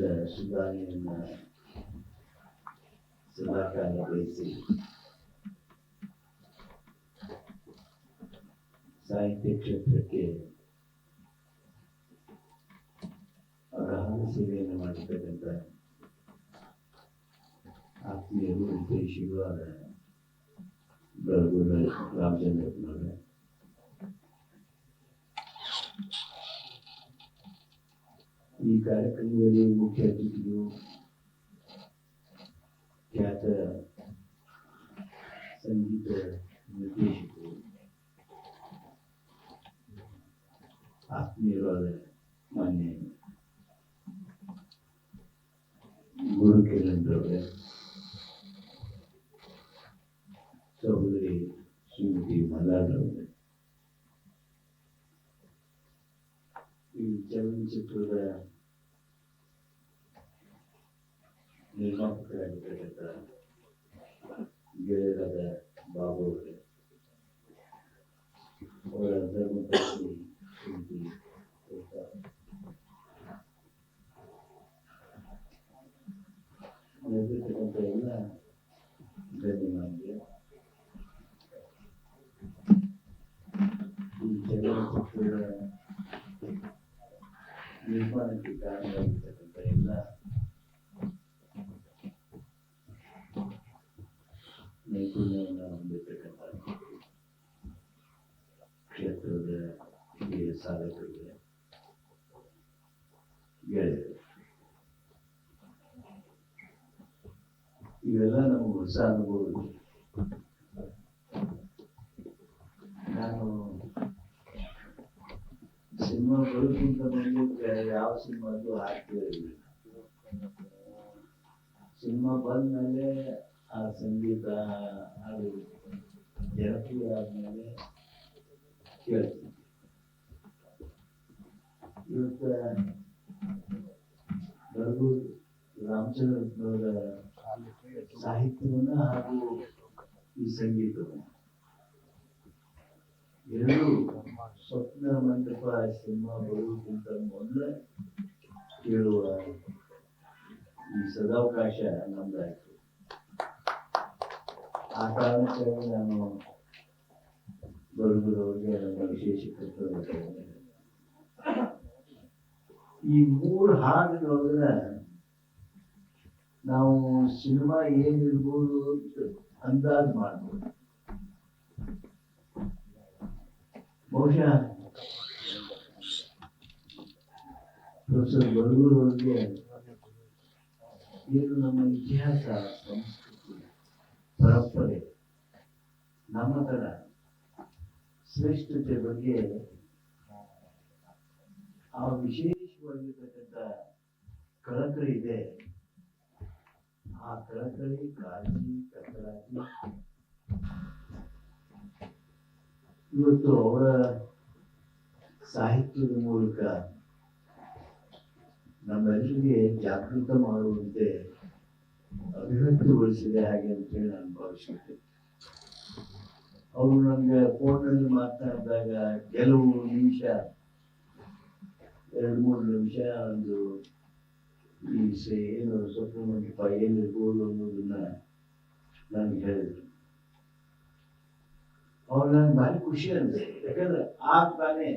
uh, Slovenian uh, so that kind of basic साहित्य क्षेत्र के और हम सेवे में मान के जनता आपके रूप से शिवा है रामचंद्र ಈ ಕಾರ್ಯಕ್ರಮದಲ್ಲಿ ಮುಖ್ಯ ಅತಿಥಿಗಳು ಖ್ಯಾತ ಸಂಗೀತ ನಿರ್ದೇಶಕರು ಆತ್ಮೀಯರಾದ ಮಾನ್ಯ ಗುರು ಕಿರಣ್ರವರೇ ಸಹೋದರಿ ಶ್ರೀಮತಿ ಮಲ್ಲಾರವರೇ ಈ ಚಲನಚಿತ್ರದ 일만큼 되겠다. 이게 다 네. ಸಾಧಕರಿಗೆ ಗೆಳೆಯರು ಇವೆಲ್ಲ ನಮಗೆ ಹೊಸ ಅನುಭವಗಳು ನಾನು ಸಿನಿಮಾ ಬರೋಕ್ಕಿಂತ ಮೊದಲು ಯಾವ ಸಿನಿಮಾದು ಹಾಕ್ತಿರಲಿಲ್ಲ ಸಿನಿಮಾ ಬಂದ್ಮೇಲೆ ಆ ಸಂಗೀತ ಅದು ಜನಪ್ರಿಯ ಆದ್ಮೇಲೆ ಕೇಳ್ತೀನಿ ಇವತ್ತ ಬೆಳಗೂರು ರಾಮಚಂದ್ರಪ್ಪನವರ ಸಾಹಿತ್ಯವನ್ನ ಹಾಗೂ ಈ ಸಂಗೀತವನ್ನ. ಎರಡು ಸ್ವಪ್ನ ಮಂಟಪ ಸಿನಿಮಾ ಬರುವುದಕ್ಕಿಂತ ಮೊದಲೇ ಕೇಳುವ ಈ ಸದಾವಕಾಶ ನಮ್ದಾಯ್ತು. ಆ ಕಾರಣಕ್ಕಾಗಿ ನಾನು ಬರುವುದರವರೆಗೆ ನಮ್ಮ ವಿಶೇಷ ಈ ಮೂರು ಹಾಡುಗಳೊಳಗ ನಾವು ಸಿನಿಮಾ ಏನಿರ್ಬೋದು ಅಂತ ಅಂದಾಜು ಮಾಡ್ಬೋದು. ಬಹುಶಃ ಪ್ರೊಫೆಸರ್ ಬಡಗೂರವರಿಗೆ ಏನು ನಮ್ಮ ಇತಿಹಾಸ, ಸಂಸ್ಕೃತಿ, ಪರಂಪರೆ ನಮ್ಮತನ ಶ್ರೇಷ್ಠತೆ ಬಗ್ಗೆ ಆ ವಿಶೇಷವಾಗಿರ್ತಕ್ಕಂಥ ಕಳಕಳಿ ಇದೆ. ಆ ಕಳಕಳಿ ಕಾಳಜಿ ಕತ್ತಲಾಗಿ ಇವತ್ತು ಅವರ ಸಾಹಿತ್ಯದ ಮೂಲಕ ನಮ್ಮೆಲ್ಲರಿಗೆ ಜಾಗೃತ ಮಾಡುವಂತೆ ಅಭಿವ್ಯಕ್ತಿಗೊಳಿಸಿದೆ ಹಾಗೆ ಅಂತೇಳಿ ನಾನು ಭಾವಿಸುತ್ತೇನೆ. ಅವರು ನಮ್ಗೆ ಫೋನಲ್ಲಿ ಮಾತನಾಡಿದಾಗ ಕೆಲವು ನಿಮಿಷ ಎರಡು ಮೂರು ನಿಮಿಷ ಒಂದು ಈ ಸ- ಏನು ಮಂಟಪ ಏನಿರ್ಬೋದು ಅನ್ನೋದನ್ನ ನನಗೆ ಹೇಳಿದ್ರು ಅವಾಗ ನಂಗೆ ಭಾರಿ ಖುಷಿ ಅಂತೆ ಯಾಕಂದ್ರೆ ಆಗ ತಾನೇ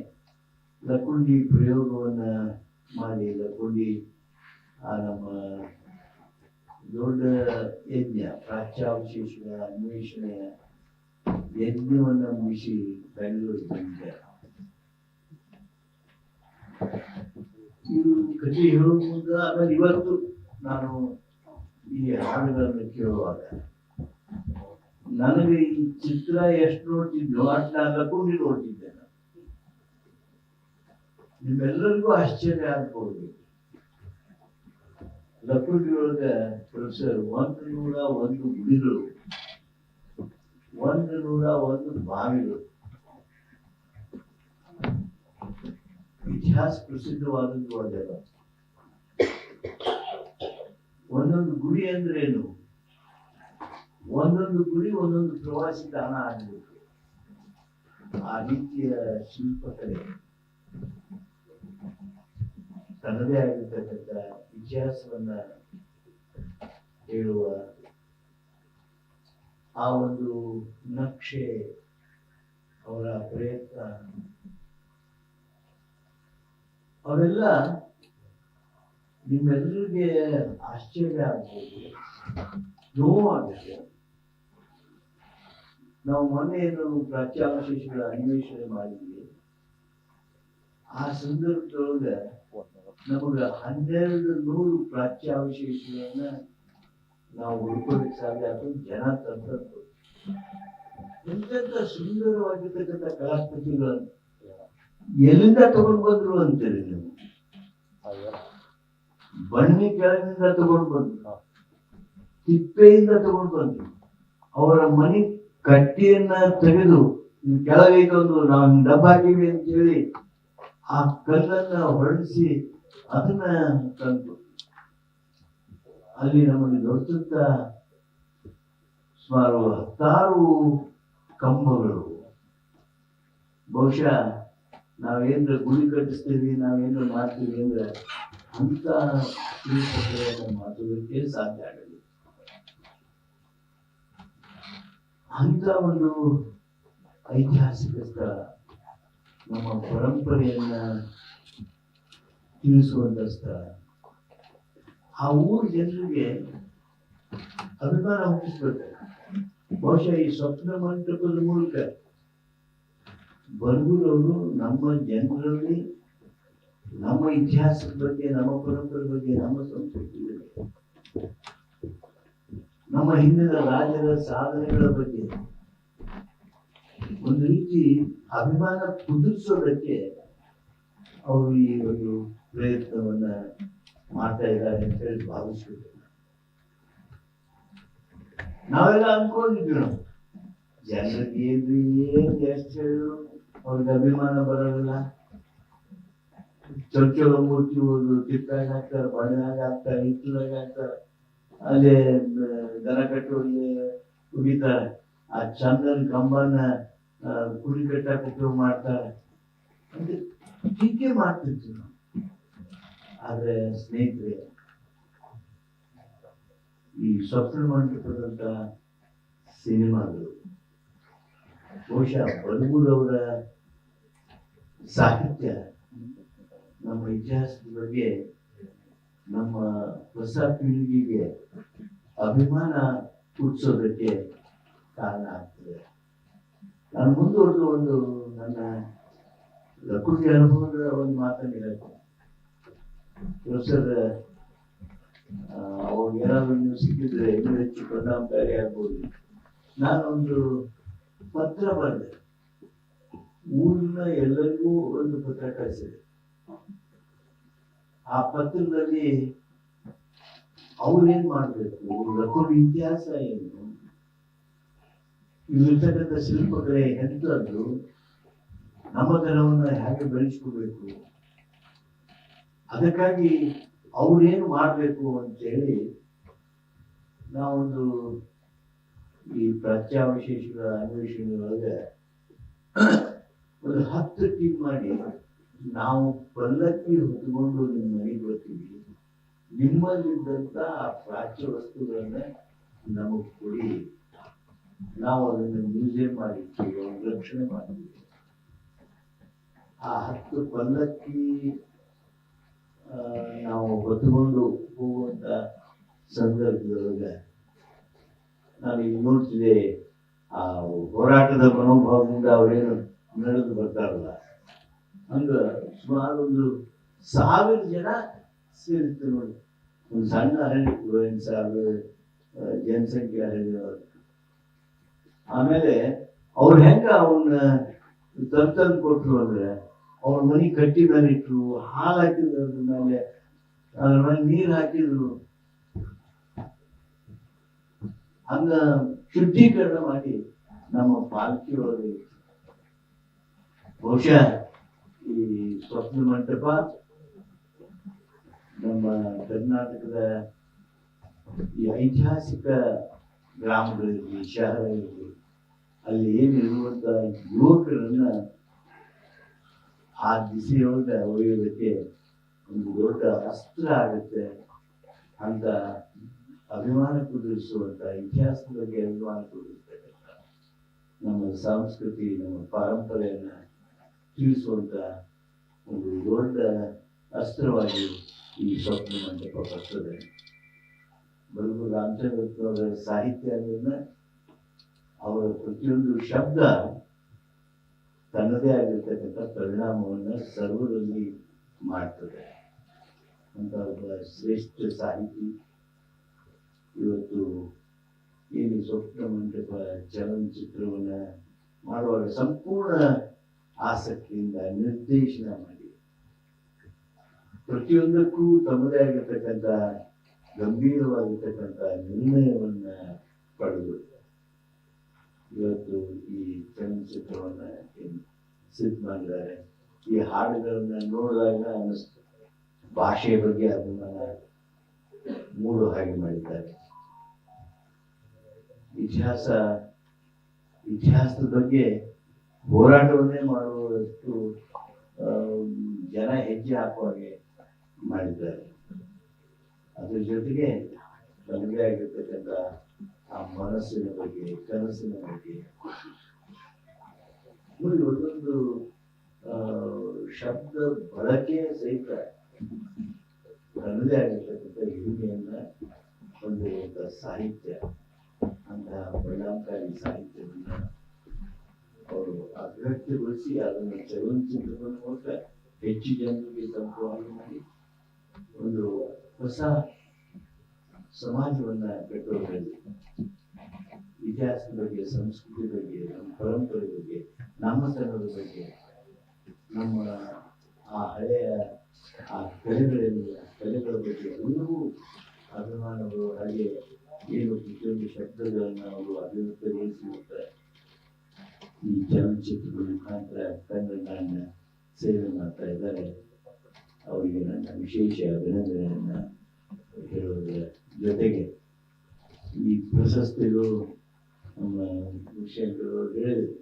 ಲಕುಂಡಿ ಪ್ರಯೋಗವನ್ನ ಮಾಡಿ ಲಕುಂಡಿ ಆ ನಮ್ಮ ದೊಡ್ಡ ಯಜ್ಞ ಪ್ರಾಚ್ಯಾವಶೇಷಗಳ ಅನ್ವೇಷಣೆಯ ಯಜ್ಞವನ್ನ ಮುಗಿಸಿ ಬೆಂಗಳೂರಿಗೆ ಇದು ಕಥೆ ಹೇಳೋ ಮುಂದೆ ಆಮೇಲೆ ಇವತ್ತು ನಾನು ಈ ಹಾಡುಗಳನ್ನು ಕೇಳುವಾಗ ನನಗೆ ಈ ಚಿತ್ರ ಎಷ್ಟು ನೋಡ್ತಿದ್ನೋ ಅಷ್ಟು ಲಕ್ಕುಂಡಿ ನೋಡ್ತಿದ್ದೆ ನಾನು. ನಿಮ್ಮೆಲ್ಲರಿಗೂ ಆಶ್ಚರ್ಯ ಲಕ್ಕುಂಡಿ ಒಳಗೆ ಪ್ರೊಫೆಸರ್, ಒಂದು ನೂರ ಒಂದು ಗುಡಿಗಳು, ಒಂದು ನೂರ ಒಂದು ಬಾವಿಗಳು. ಇತಿಹಾಸ ಪ್ರಸಿದ್ಧವಾದದ್ದು ಅದೆಲ್ಲ ಒಂದೊಂದು ಗುರಿ ಅಂದ್ರೇನು? ಒಂದೊಂದು ಗುರಿ ಒಂದೊಂದು ಪ್ರವಾಸಿ ತಾಣ ಆಗಬೇಕು ಆ ರೀತಿಯ ಶಿಲ್ಪಕಲೆ ತನ್ನದೇ ಆಗಿರ್ತಕ್ಕಂಥ ಇತಿಹಾಸವನ್ನ ಹೇಳುವ ಆ ಒಂದು ನಕ್ಷೆ ಅವರ ಪ್ರಯತ್ನ ಅವೆಲ್ಲ ನಿಮ್ಮೆಲ್ಲರಿಗೆ ಆಶ್ಚರ್ಯ ಆಗ್ಬೋದು, ನೋವಾಗುತ್ತೆ. ನಾವು ಮೊನ್ನೆ ಏನು ಪ್ರಾಚ್ಯಾವಶೇಷಗಳ ಅನ್ವೇಷಣೆ ಮಾಡಿದ್ವಿ. ಆ ಸಂದರ್ಭದೊಳಗೆ ನಮಗ ಹನ್ನೆರಡು ನೂರು ಪ್ರಾಚ್ಯಾವಶೇಷಗಳನ್ನ ನಾವು ಉಳ್ಕೊಳ್ಳಿಕ್ ಸಾಧ್ಯ ಆಯ್ತು ಜನ ತಂದದ್ದು ಎಂತೆಂತ ಸುಂದರವಾಗಿರ್ತಕ್ಕಂಥ ಕಲಾಕೃತಿಗಳನ್ನು ಎಲ್ಲಿಂದ ತಗೊಂಡು ಬಂದ್ರು ಅಂತೇಳಿ ನೀವು? ಬನ್ನಿ ಕೆಳಗಿಂದ ತಗೊಂಡು ಬಂದ್ರು. ತಿಪ್ಪೆಯಿಂದ ತಗೊಂಡು ಬಂದ್ರು. ಅವರ ಮನೆ ಕಟ್ಟಿಯನ್ನ ತೆಗೆದು ಕೆಳಗೈತೊಂದು ನಾವು ಡಬ್ಬ ಹಾಕಿವಿ ಅಂತ ಹೇಳಿ ಆ ಕಲ್ಲನ್ನ ಹೊರಡಿಸಿ ಅದನ್ನ ತಂದು ಅಲ್ಲಿ ನಮಗೆ ದೊರೆತಂತ ಸುಮಾರು ಹತ್ತಾರು ಕಂಬಗಳು. ಬಹುಶಃ ನಾವೇನ್ರ ಗುಡಿ ಕಟ್ಟಿಸ್ತೀವಿ, ನಾವೇನ್ರ ಮಾಡ್ತೀವಿ ಅಂದ್ರೆ ಅಂತ ಮಾತುಕೆ ಸಾಧ್ಯ ಆಗಲಿ ಅಂತ ಒಂದು ಐತಿಹಾಸಿಕ ಸ್ಥಳ, ನಮ್ಮ ಪರಂಪರೆಯನ್ನ ತಿಳಿಸುವಂತ ಸ್ಥಳ. ಆ ಊರ ಜನರಿಗೆ ಅಭಿಮಾನ ಹುಟ್ಟಿಸ್ಬೇಕು. ಬಹುಶಃ ಈ ಸ್ವಪ್ನ ಮಂಟಪದ ಮೂಲಕ ಬರಗೂರವರು ನಮ್ಮ ಜನರಲ್ಲಿ, ನಮ್ಮ ಇತಿಹಾಸದ ಬಗ್ಗೆ, ನಮ್ಮ ಪರಂಪರೆ ಬಗ್ಗೆ, ನಮ್ಮ ಸಂಸ್ಕೃತಿ ಬಗ್ಗೆ, ನಮ್ಮ ಹಿಂದಿನ ರಾಜ್ಯದ ಸಾಧನೆಗಳ ಬಗ್ಗೆ, ಒಂದು ರೀತಿ ಅಭಿಮಾನ ಕುದುರಿಸೋದಕ್ಕೆ ಅವರು ಈ ಒಂದು ಪ್ರಯತ್ನವನ್ನ ಮಾಡ್ತಾ ಇದ್ದಾರೆ ಅಂತ ಹೇಳಿ ಭಾವಿಸ್ಬೇಕು. ನಾವೆಲ್ಲ ಅನ್ಕೊಂಡಿದ್ವಿ ನಾವು. ಜನರಿಗೆ ಏನು ಎಷ್ಟು ಹೇಳಿದ್ರು ಅವ್ರಿಗೆ ಅಭಿಮಾನ ಬರೋದಿಲ್ಲ. ಚೊಲೋ ಮೂರ್ತಿ ಒಂದು ಕಿತ್ತಾಗ ಹಾಕ್ತಾರೆ, ಬಣ್ಣಾಗ ಹಾಕ್ತಾರೆ ಹಿತ್ತಲಾಗ ಹಾಕ್ತಾರೆ. ಅಲ್ಲಿ ದನ ಕಟ್ಟುವಲ್ಲಿ ಉಗಿತಾರೆ. ಆ ಚಂದನ್ ಕಂಬನ ಕುರಿ ಕಟ್ಟಕ್ಕೆ ಉಪಯೋಗ ಮಾಡ್ತಾರೆ. ಟೀಕೆ ಮಾಡ್ತಿದ್ವಿ ನಾವು ಆದ್ರೆ ಸ್ನೇಹಿತರೆ, ಈ ಸ್ವಪ್ನ ಮಂಟಪದಂತ ಸಿನಿಮಾಗಳು, ಬಹುಶಃ ಬಲಗೂರವರ ಸಾಹಿತ್ಯ. ನಮ್ಮ ಇತಿಹಾಸದ ಬಗ್ಗೆ, ನಮ್ಮ ಹೊಸ ಪೀಳಿಗೆಗೆ ಅಭಿಮಾನ ಹುಟ್ಟಿಸೋದಕ್ಕೆ ಕಾರಣ ಆಗ್ತದೆ. ನಾನು ಮುಂದುವರೆದು ಒಂದು ನನ್ನ ಪ್ರಕೃತಿ ಅನುಭವದ ಒಂದು ಮಾತನ್ನು ಹೇಳಬೇಕು ಪ್ರೊಫೆಸರ್ ಅವಾಗ ಏನಾದ್ರು ನೀವು ಸಿಕ್ಕಿದ್ರೆ ಇನ್ನೂ ಹೆಚ್ಚು ಪರಿಣಾಮಕಾರಿ ಆಗ್ಬೋದು. ನಾನೊಂದು ಪತ್ರ ಬರೆದೆ. ಊರಿನ ಎಲ್ಲರಿಗೂ ಒಂದು ಪತ್ರ ಕಳಿಸಿದೆ. ಆ ಪತ್ರದಲ್ಲಿ ಅವ್ರೇನ್ ಮಾಡ್ಬೇಕು? ರಕೋಡ್ ಇತಿಹಾಸ ಏನು? ಇಲ್ಲಿರ್ತಕ್ಕಂಥ ಶಿಲ್ಪಗಳೇ ಎಂಥದ್ದು ನಮ್ಮ ತನವನ್ನ ಹೇಗೆ ಬೆಳೆಸ್ಕೋಬೇಕು? ಅದಕ್ಕಾಗಿ ಅವ್ರೇನು ಮಾಡ್ಬೇಕು ಅಂತೇಳಿ ನಾವೊಂದು ಈ ಪ್ರಾಚ್ಯಾವಶೇಷಗಳ ಅನ್ವೇಷಣೆ ಒಳಗೆ ಒಂದು ಹತ್ತು ಟೀಮ್ ಮಾಡಿ ನಾವು ಪಲ್ಲಕ್ಕಿ ಹೊತ್ಕೊಂಡು ನಿಮ್ಮ ಮನೆಗೆ ಬರ್ತೀವಿ. ನಿಮ್ಮಲ್ಲಿದ್ದಂತ ಆ ಪ್ರಾಚ್ಯ ವಸ್ತುಗಳನ್ನ ನಮಗ್ ಕೊಡಿ. ನಾವು ಅದನ್ನು ಮ್ಯೂಸಿಯಂ ಮಾಡಿರ್ತೀವಿ ರಕ್ಷಣೆ ಮಾಡ್ತೀವಿ ಆ ಹತ್ತು ಪಲ್ಲಕ್ಕಿ ನಾವು ಹೊತ್ಕೊಂಡು ಹೋಗುವಂತ ಸಂದರ್ಭದೊಳಗೆ ನಾನು ಈಗ ನೋಡ್ತಿದ್ದೆ ಆ ಹೋರಾಟದ ಮನೋಭಾವದಿಂದ ಅವರೇನು ನಡೆದು ಬರ್ತಾರಲ್ಲ. ಹಂಗ ಸುಮಾರು ಒಂದು ಸಾವಿರ ಜನ ಸೇರಿತ್ತು ನೋಡಿ. ಒಂದು ಸಣ್ಣ ಹಳ್ಳಿ ಎಂಟು ಸಾವಿರ ಜನಸಂಖ್ಯೆ ಹಳ್ಳಿ ಆಮೇಲೆ ಅವ್ರು ಹೆಂಗ ಅವನ್ನ ತಂತಂದು ಕೊಟ್ರು ಅಂದ್ರೆ ಅವ್ರ ಮನಿ ಕಟ್ಟಿ ಮೇಲೆ ಇಟ್ರು, ಹಾಲು ಹಾಕಿದ್ರು ಅದ್ರ ಮೇಲೆ ಅದ್ರ ಮೇಲೆ ನೀರು ಹಾಕಿದ್ರು. ಹಂಗ ಶುದ್ಧೀಕರಣ ಮಾಡಿ ನಮ್ಮ ಪಾಲ್ಕಿ ಒಳಗೆ ಬಹುಶಃ ಈ ಸ್ವಪ್ನ ಮಂಟಪ ನಮ್ಮ ಕರ್ನಾಟಕದ ಈ ಐತಿಹಾಸಿಕ ಗ್ರಾಮಗಳಿರಲಿ ಶಹರ ಅಲ್ಲಿ ಏನಿರುವಂತ ಯುವಕರನ್ನ ಆ ದಿಸೆಯೊಳಗೆ ಒಯ್ಯೋದಕ್ಕೆ ಒಂದು ದೊಡ್ಡ ಅಸ್ತ್ರ ಆಗುತ್ತೆ ಅಂತ ಅಭಿಮಾನ ಕುದುರಿಸುವಂತ, ಇತಿಹಾಸದ ಬಗ್ಗೆ ಅಭಿಮಾನ ಕುದುರಿಸ್ತಕ್ಕಂಥ ನಮ್ಮ ಸಂಸ್ಕೃತಿ, ನಮ್ಮ ಪರಂಪರೆಯನ್ನ ತಿಳಿಸುವಂತ ಒಂದು ದೊಡ್ಡ ಅಸ್ತ್ರವಾಗಿ ಈ ಸ್ವಪ್ನ ಮಂಟಪ ಬರ್ತದೆ ಬಲಗು ರಾಮಚಂದ್ರಪ್ಪನವರ ಸಾಹಿತ್ಯ ಅವರ ಪ್ರತಿಯೊಂದು ಶಬ್ದ ತನ್ನದೇ ಆಗಿರ್ತಕ್ಕಂಥ ಪರಿಣಾಮವನ್ನು ಸರ್ವರಲ್ಲಿ ಮಾಡ್ತದೆ. ಅಂತ ಒಬ್ಬ ಶ್ರೇಷ್ಠ ಸಾಹಿತಿ ಇವತ್ತು ಏನು ಸ್ವಪ್ನ ಮಂಟಪ ಚಲನಚಿತ್ರವನ್ನ ಮಾಡುವಾಗ ಸಂಪೂರ್ಣ ಆಸಕ್ತಿಯಿಂದ ನಿರ್ದೇಶನ ಮಾಡಿ. ಪ್ರತಿಯೊಂದಕ್ಕೂ ತಮ್ಮದೇ ಆಗಿರ್ತಕ್ಕಂಥ ಗಂಭೀರವಾಗಿರ್ತಕ್ಕಂಥ ನಿರ್ಣಯವನ್ನ ಪಡೆದು ಇವತ್ತು ಈ ಚಲನಚಿತ್ರವನ್ನ ಸಿದ್ಧ ಮಾಡಿದ್ದಾರೆ. ಈ ಹಾಡುಗಳನ್ನ ನೋಡಿದಾಗ ಅನ್ನಿಸ್ತು. ಭಾಷೆಯ ಬಗ್ಗೆ ಅದನ್ನ ಮೂಡು ಹಾಗೆ ಮಾಡಿದ್ದಾರೆ. ಇತಿಹಾಸ, ಇತಿಹಾಸದ ಬಗ್ಗೆ ಹೋರಾಟವನ್ನೇ ಮಾಡುವಷ್ಟು ಜನ ಹೆಜ್ಜೆ ಹಾಕುವ ಹಾಗೆ ಮಾಡಿದ್ದಾರೆ. ಅದ್ರ ಜೊತೆಗೆ ತಮ್ಮದೇ ಆಗಿರ್ತಕ್ಕಂಥ ಆ ಮನಸ್ಸಿನ ಬಗ್ಗೆ, ಕನಸಿನ ಬಗ್ಗೆ. ಒಂದೊಂದು ಶಬ್ದ ಬಳಕೆ ಸಹಿತ ತನ್ನದೇ ಆಗಿರ್ತಕ್ಕಂಥ ಹಿರಿಮೆಯನ್ನ ಹೊಂದಿರುವಂತ ಸಾಹಿತ್ಯ, ಅಂತಹ ಪರಿಣಾಮಕಾರಿ ಸಾಹಿತ್ಯವನ್ನ ಅವರು ಅಭಿವ್ಯಕ್ತಿಗೊಳಿಸಿ ಅದನ್ನು ಚಲನಚಿತ್ರದ ಮೂಲಕ ಹೆಚ್ಚು ಜನರಿಗೆ ಸಂಪೂರ್ಣ ಮಾಡಿ ಒಂದು ಹೊಸ ಸಮಾಜವನ್ನ ಕಟ್ಟುವುದರಲ್ಲಿ ಇತಿಹಾಸದ ಬಗ್ಗೆ ಸಂಸ್ಕೃತಿ ಬಗ್ಗೆ ನಮ್ಮ ಪರಂಪರೆ ಬಗ್ಗೆ ನಮ್ಮತನದ ಬಗ್ಗೆ ನಮ್ಮ ಆ ಹಳೆಯ ಆ ಕಲೆಗಳಲ್ಲಿ ಕಲೆಗಳ ಬಗ್ಗೆ ಎಲ್ಲವೂ ಅಭಿಮಾನಗಳು ಹಾಗೆ ಏನು ಪ್ರತಿಯೊಂದು ಶಬ್ದಗಳನ್ನು ಅವರು ಅಭಿವ್ಯಕ್ತಗೊಳಿಸಿರುತ್ತಾರೆ ಈ ಚಲನಚಿತ್ರದ ಮುಖಾಂತರ ಕನ್ನಡನ್ನ ಸೇವೆ ಮಾಡ್ತಾ ಇದ್ದಾರೆ. ಅವರಿಗೆ ನನ್ನ ವಿಶೇಷ ಅಭಿನಂದನೆಯನ್ನ ಹೇಳುವುದರ ಜೊತೆಗೆ ಈ ಪ್ರಶಸ್ತಿಗಳು ನಮ್ಮ ವಿಷಯಗಳು ಹೇಳಿದರು.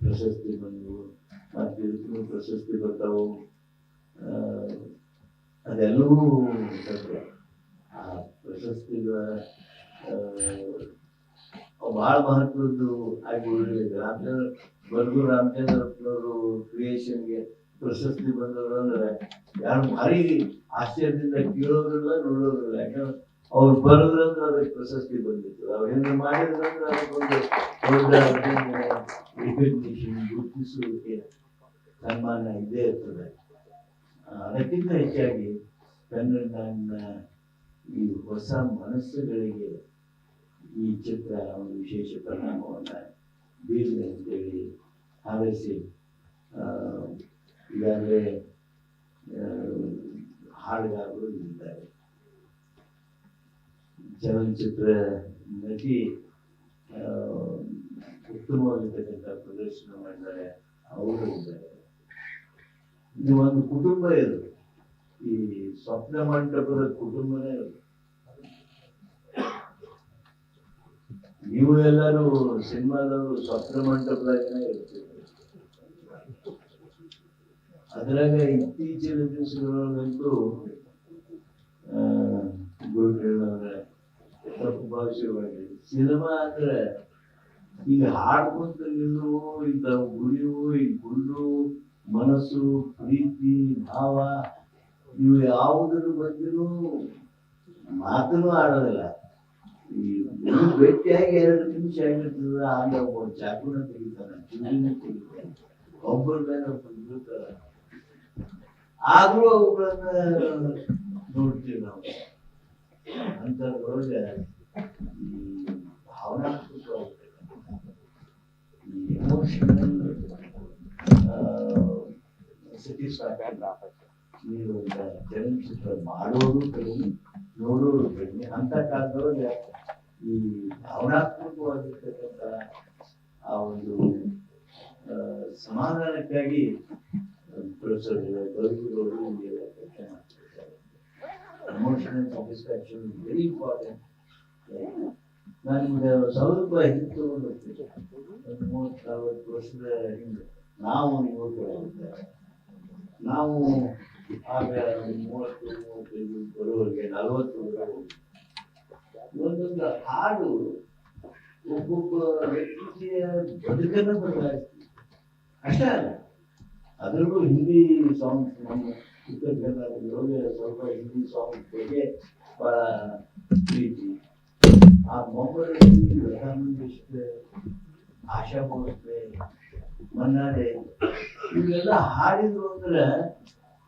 ಪ್ರಶಸ್ತಿ ಬಂದವು ಮತ್ತೆ ಪ್ರಶಸ್ತಿ ಬರ್ತಾವು ಅದೆಲ್ಲವೂ ಸತ್ಯ. ಆ ಪ್ರಶಸ್ತಿಗಳ ಬಹಳ ಮಹತ್ವದ್ದು ಆಗಿ ಉಳಿದಿದೆ ರಾಮಚಂದ್ರ ಬರ್ಗು ರಾಮಚಂದ್ರಪ್ಪನವರು ಕ್ರಿಯೇಷನ್ಗೆ ಪ್ರಶಸ್ತಿ ಬಂದವರು ಅಂದ್ರೆ ಯಾರು ಭಾರಿ ಆಶ್ಚರ್ಯದಿಂದ ಕೇಳೋದಿಲ್ಲ ನೋಡೋದಿಲ್ಲ ಯಾಕಂದ್ರೆ ಅವ್ರು ಬರೋದ್ರಂದ್ರೆ ಅದಕ್ಕೆ ಪ್ರಶಸ್ತಿ ಬಂದಿತ್ತು. ಅವ್ರು ಏನಾದ್ರು ಮಾಡಿದ್ರಂದ್ರೆ ಅದಕ್ಕೊಂದು ರಿಕಗ್ನಿಷನ್ ಗುರುತಿಸುವಿಕೆ ಸನ್ಮಾನ ಇದೇ ಇರ್ತದೆ. ಅದಕ್ಕಿಂತ ಹೆಚ್ಚಾಗಿ ಕನ್ನಡ ಈ ಹೊಸ ಮನಸ್ಸುಗಳಿಗೆ ಈ ಚಿತ್ರ ಒಂದು ವಿಶೇಷ ಪರಿಣಾಮವನ್ನು ಬೀರಿದೆ ಅಂತೇಳಿ ಹಾರೈಸಿ. ಈಗಾಗಲೇ ಹಾಡುಗಾರರು ಇದ್ದಾರೆ ಚಲನಚಿತ್ರ ನಟಿ ಉತ್ತಮವಾಗಿರ್ತಕ್ಕಂಥ ಪ್ರದರ್ಶನ ಮಾಡಿದ್ದಾರೆ. ಅವರು ಇದ್ದಾರೆ. ಇದು ಒಂದು ಕುಟುಂಬ ಇದು. ಈ ಸ್ವಪ್ನ ಮಂಟಪದ ಕುಟುಂಬನೇ ಇದು ನೀವು ಎಲ್ಲರೂ ಸಿನಿಮಾದವರು ಸ್ವಪ್ನ ಮಂಟಪದಾಗನೇ ಇರ್ತೀವಿ ಅದ್ರಾಗ ಇತ್ತೀಚಿನ ಗುರು ಗುರುಗಳವರ ತಪ್ಪು ಭಾಷೆವಾಗಿ ಸಿನಿಮಾ ಅಂದ್ರೆ ಈಗ ಹಾಡ್ಕೊಂತ ನಿಲ್ಲುವು ಇಂಥ ಗುರಿ ಈ ಗುಂಡು ಮನಸ್ಸು, ಪ್ರೀತಿ, ಭಾವ, ಇವು ಯಾವುದರ ಬಗ್ಗೆನೂ ಮಾತನ್ನು ಆಡೋದಿಲ್ಲ. ಭೇಟಿಯಾಗಿ ಎರಡು ನಿಮಿಷ ಆಗಿರ್ತದ ಆಗ ಒಬ್ಬ ಚಾಕುನ ತೆಗಿತಾನೆ ಚುರುವಿನ ತೆಗಿತಾನೆ. ಒಬ್ಬರ ಮೇಲೆ ಒಬ್ಬರು ಆದ್ರೂ ಅವುಗಳನ್ನ ನೋಡ್ತೀವಿ ನಾವು. ಅಂತ ಈ ಭಾವನಾತ್ಮಕ ಸಿಟಿ ಎಮೋಷನಲ್ ನೀವು ಚಲನಚಿತ್ರ ಮಾಡೋದು ಕಡಿಮೆ. ನೋಡೋದು ಕಡಿಮೆ ಅಂತ ಕಾಲದೊಳಗೆ ಈ ಭಾವನಾತ್ಮಕವಾಗಿರ್ತಕ್ಕಂಥ ಆ ಒಂದು ಸಮಾಧಾನಕ್ಕಾಗಿ ಪ್ರೊಫೆಸರ್ ಬದುಕುಗಳು ಕೆಲಸ ಮಾಡ್ತಿರ್ತಾರೆ ಎಮೋಷನಲ್ ಸ್ಯಾಟಿಸ್ಫ್ಯಾಕ್ಷನ್ ವೆರಿ ಸ್ವಲ್ಪ ಹಿಂದೆ ಒಂದು ವರ್ಷದ ಹಿಂದೆ ನಾವು ಯುವಕರಾಗಿದ್ದಾಗ ನಾವು ಆಗ ಮೂವತ್ತು ಮೂವತ್ತೈದು ಬರುವವರೆಗೆ ನಲವತ್ತು ಒಂದೊಂದು ಹಾಡು ಒಬ್ಬೊಬ್ಬ ವ್ಯಕ್ತಿಯ ಬದುಕನ್ನು ಬದಲಾಯಿಸ್ತೀವಿ ಅಷ್ಟೇ ಅಲ್ಲ, ಅದರಲ್ಲೂ ಹಿಂದಿ ಸಾಂಗ್ಸ್ ನಮ್ಮ ಉತ್ತರ ಕರ್ನಾಟಕದೊಳಗೆ ಸ್ವಲ್ಪ ಹಿಂದಿ ಸಾಂಗ್ಸ್ ಬಗ್ಗೆ ಬಹಳ ಪ್ರೀತಿ. ಆ ಮೊಬೈಲಲ್ಲಿ ಲತಾ ಮಂಗೇಶ್ಕರ್, ಆಶಾ ಭೋಸ್ಲೆ, ಮನ್ನಾರೆ ಇವೆಲ್ಲ ಹಾಡಿದ್ರು ಅಂದ್ರೆ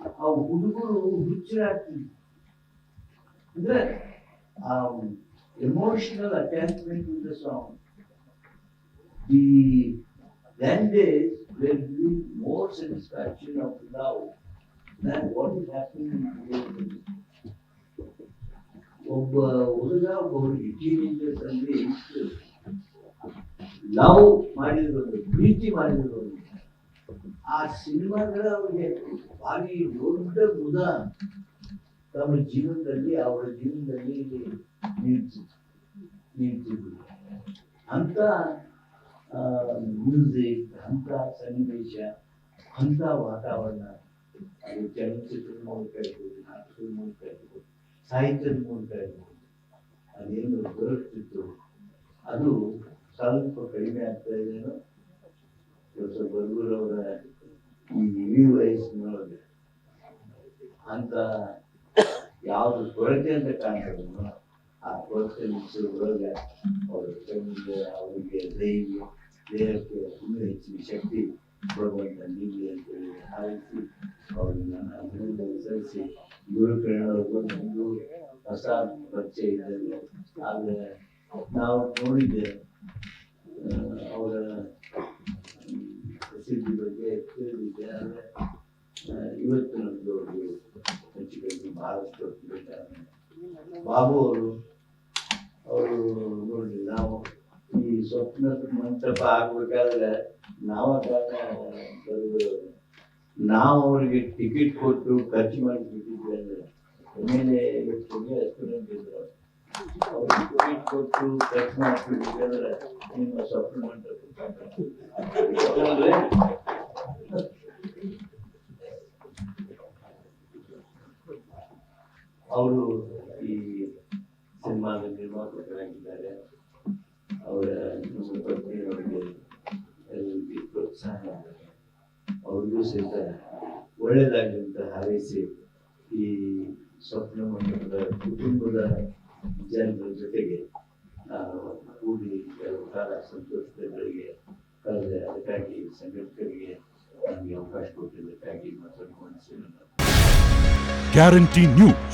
ಆ ಹುಡುಗರು ಹುಚ್ಚರಾಗ್ತಿದ್ರು ಅಂದ್ರೆ ಆ emotional attachment in the song the then days there will be more satisfaction of love than what is happening in today's music. ಒಬ್ಬ ಹುಡುಗ ಒಬ್ಬ ಹುಡುಗಿ ಟೀನೇಜರ್ಸ್ ಅಲ್ಲಿ ಇಷ್ಟು ಲವ್ ಮಾಡಿದ್ರು ಒಂದು ಪ್ರೀತಿ ಮಾಡಿದ್ರು ಒಂದು. ಆ ಸಿನಿಮಾಗಳ ಅವರಿಗೆ ಭಾರಿ ದೊಡ್ಡ ಮುದ ತಮ್ಮ ಜೀವನದಲ್ಲಿ, ಅವರ ಜೀವನದಲ್ಲಿ ನಿಲ್ಸಿದ್ರು ನಿಂತಿದ್ರು ಅಂತ ಮ್ಯೂಸಿಕ್ ಅಂತ ಸನ್ನಿವೇಶ, ಅಂತ ವಾತಾವರಣ. ಅದು ಚಲನಚಿತ್ರದ ಮೂಲಕ ಇರ್ಬೋದು ನಾಟಕದ ಮೂಲಕ ಇರ್ಬೋದು ಸಾಹಿತ್ಯದ ಮೂಲಕ ಇರ್ಬೋದು ಅದೇನು ದೊರಕ್ತಿತ್ತು ಅದು ಸ್ವಲ್ಪ ಕಡಿಮೆ ಆಗ್ತಾ ಇದೆಯೋ ಸ್ವಲ್ಪ ಈ ಇಳಿ ವಯಸ್ಸಿನೊಳಗೆ ಅಂತ ಯಾವುದು ಕೊರತೆ ಅಂತ ಕಾಣ್ತದೋ ಆ ಕೊರತೆ ಮುಗಿಸೋದ್ರೊಳಗೆ ಅವ್ರ ಕಣ್ಣಿಗೆ ಅವರಿಗೆ ದೈವ ದೇಹಕ್ಕೆ ಇನ್ನೂ ಹೆಚ್ಚಿನ ಶಕ್ತಿ ಭಗವಂತ ನೀಡಲಿ ಅಂತೇಳಿ ಹಾರಿಸಿ ಅವ್ರನ್ನ ಅಭಿನಂದನೆ ಸಲ್ಲಿಸಿ ಗುರುಕಿರಣವ್ರಿಗೂ ಒಂದು ಹೊಸ ಪರಿಚಯ ಇದ್ದಲ್ಲಿ ಆದರೆ ನಾವು ನೋಡಿದ್ದೆ ಅವರ ಪ್ರಸಿದ್ಧಿ ಬಗ್ಗೆ ಆದರೆ ಇವತ್ತು ಅವ್ರಿಗೆ ಹೆಚ್ಚು ಬಹಳಷ್ಟು ಬಾಬು ಅವರು ಅವರು ನೋಡಿ, ನಾವು ಈ ಸ್ವಪ್ನ ಮಂಟಪ ಆಗ್ಬೇಕಾದ್ರೆ ನಾವ ನಾವು ಅವ್ರಿಗೆ ಟಿಕೆಟ್ ಕೊಟ್ಟು ಖರ್ಚು ಮಾಡಿ ಬಿಟ್ಟಿದ್ವಿ ಅಂದ್ರೆ ಎಮ್ಮೆಲ್ಯೆ ರೆಸ್ಟೋರೆಂಟ್ ಇದ್ರು. ಅವ್ರಿಗೆ ಟಿಕೆಟ್ ಕೊಟ್ಟು ಖರ್ಚು ಮಾಡಿಬಿಟ್ಟಿದ್ವಿ ಅಂದ್ರೆ ನಿಮ್ಮ ಸ್ವಪ್ನ ಮಂಟಪ ಅವರು ಈ ಸಿನಿಮಾದ ನಿರ್ಮಾಪಕರಾಗಿದ್ದಾರೆ ಅವರ ಪತ್ನಿಯವರಿಗೆ ಎಲ್ಲರಿಗೆ ಪ್ರೋತ್ಸಾಹ. ಅವ್ರಿಗೂ ಸಹಿತ ಒಳ್ಳೆಯದಾಗಿ ಹಾರೈಸಿ ಈ ಸ್ವಪ್ನ ಮಂಟಪದ ಕುಟುಂಬದ ಜನರ ಜೊತೆಗೆ ಕೂಡಿ ಕೆಲವು ಕಾಲ ಸಂತೋಷಗಳಿಗೆ ಕಳೆದ ಅದಕ್ಕಾಗಿ ಸಂಘಟಕರಿಗೆ ನನಗೆ ಅವಕಾಶ ಕೊಟ್ಟಿದ್ದಕ್ಕಾಗಿ ಮತ್ತೊಂದು ಗ್ಯಾರಂಟಿ ನ್ಯೂಸ್